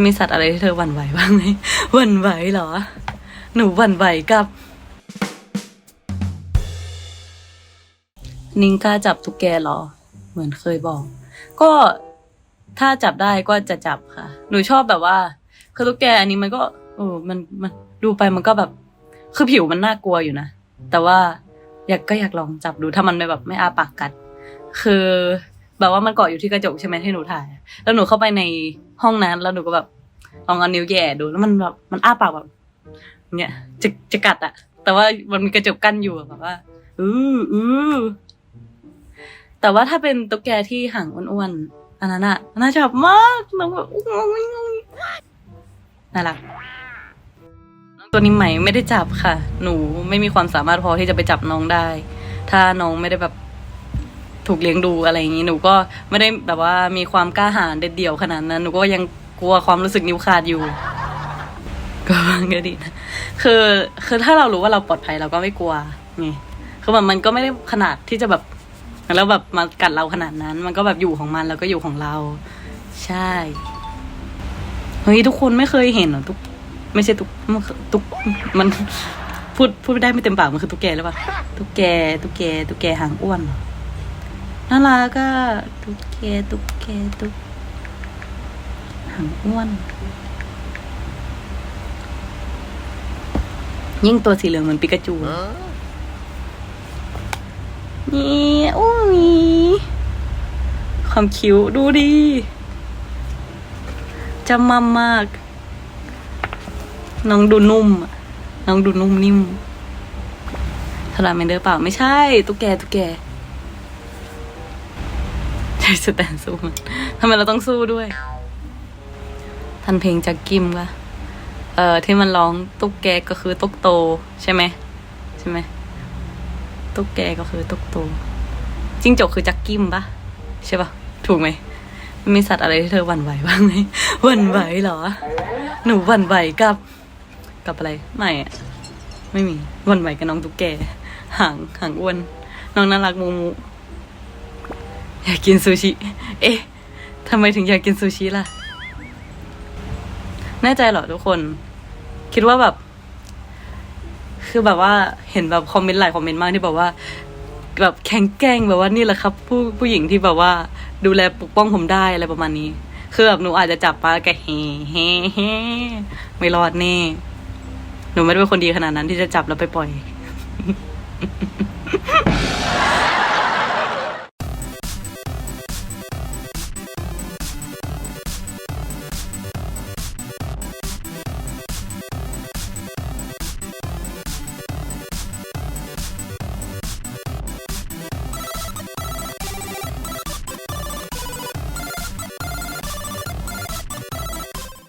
มีสัตว์อะไรที่เธอหวั่นไหวบ้างไหมหวั่นไหวเหรอ หนูหวั่นไหวกับนิงกล้าจับตุ๊กแกเหรอ เหมือนเคยบอก ก็ถ้าจับได้ก็จะจับค่ะ หนูชอบแบบว่า คือตุ๊กแกอันนี้มันก็เออมันมันดูไปมันก็แบบ คือผิวมันน่ากลัวอยู่นะ แต่ว่าอยากก็อยากลองจับดูถ้ามันไม่แบบไม่อาปากกัด คือแบบว่ามันเกาะอยู่ที่กระจกใช่ไหมที่หนูถ่าย แล้วหนูเข้าไปใน ห้องนั้นแล้วหนูก็แบบลองเอานิ้วแย่ดูแล้วมันแบบมันอ้าปากแบบเนี่ยจะจะกัดอะแต่ว่ามันมีกระจกกั้นอยู่แบบว่าอืออือแต่ว่าถ้าเป็นตุ๊กแกที่หางอ้วนๆอันนั้นอะน่าชอบมากน้องแบบน่ารักน้องตัวนี้ใหม่ไม่ได้จับค่ะ หนูไม่มีความสามารถพอที่จะไปจับน้องได้ ถ้าน้องไม่ได้แบบ ถูกเลี้ยงดูอะไรอย่างนี้หนูก็ไม่ได้แบบว่ามีความกล้าหาญเด็ดเดี่ยวขนาดนั้นหนูก็ยังกลัวความรู้สึกนิ้วขาดอยู่ ก็ก็ดีนะคือคือถ้าเรารู้ว่าเราปลอดภัยเราก็ไม่กลัวไงคือแบบมันก็ไม่ได้ขนาดที่จะแบบแล้วแบบมากัดเราขนาดนั้น มันก็แบบอยู่ของมันแล้วก็อยู่ของเรา ใช่เฮ้ยทุกคนไม่เคยเห็นหรอทุก ไม่ใช่ทุกมันทุกมันพูดพูดไม่ได้ไม่เต็มปากมันคือตุ๊กแกหรือเปล่าตุ๊กแกตุ๊กแกตุ๊กแกหางอ้วนเหรอ น่ารักอะตุ๊กแกตุ๊กแกตุ๊กหางอ้วน ยิ่งตัวสีเหลืองเหมือนปิกาจูนี่อุ้ยความคิ้วดูดิจำมั่มมาก น้องดูนุ่มอะน้องดูนุ่มนิ่มสลาเมนเดอร์เปล่า ไม่ใช่ ตุ๊กแก ตุ๊กแก ใช้สแตนสู้มันทำไมเราต้องสู้ด้วย ทันเพลงจากกิมปะเอ่อที่มันร้องตุ๊กแกก็คือตุ๊กโต ใช่ไหมใช่ไหมตุ๊กแกก็คือตุ๊กโตจิ้งจกคือจักกิมปะใช่ปะถูกไหมมีสัตว์อะไรที่เธอหวั่นไหวบ้างไหมหวั่นไหวเหรอ หนูหวั่นไหวกับกับอะไรไม่อะไม่มีหวั่นไหวกับน้องตุ๊กแกหางหางอ้วนน้องน่ารักมูมู อยากกินซูชิ เอ๊ะทำไมถึงอยากกินซูชิล่ะ แน่ใจเหรอทุกคน คิดว่าแบบ คือแบบว่าเห็นแบบคอมเมนต์หลายคอมเมนต์มากที่แบบว่า แบบแข็งแกร่งแบบว่านี่แหละครับ ผู้ผู้หญิงที่แบบว่า ดูแลปกป้องผมได้อะไรประมาณนี้ คือแบบหนูอาจจะจับปลาแกเฮ่เฮ่เฮ่ไม่รอดแน่หนูไม่ได้เป็นคนดีขนาดนั้นที่จะจับแล้วไปปล่อย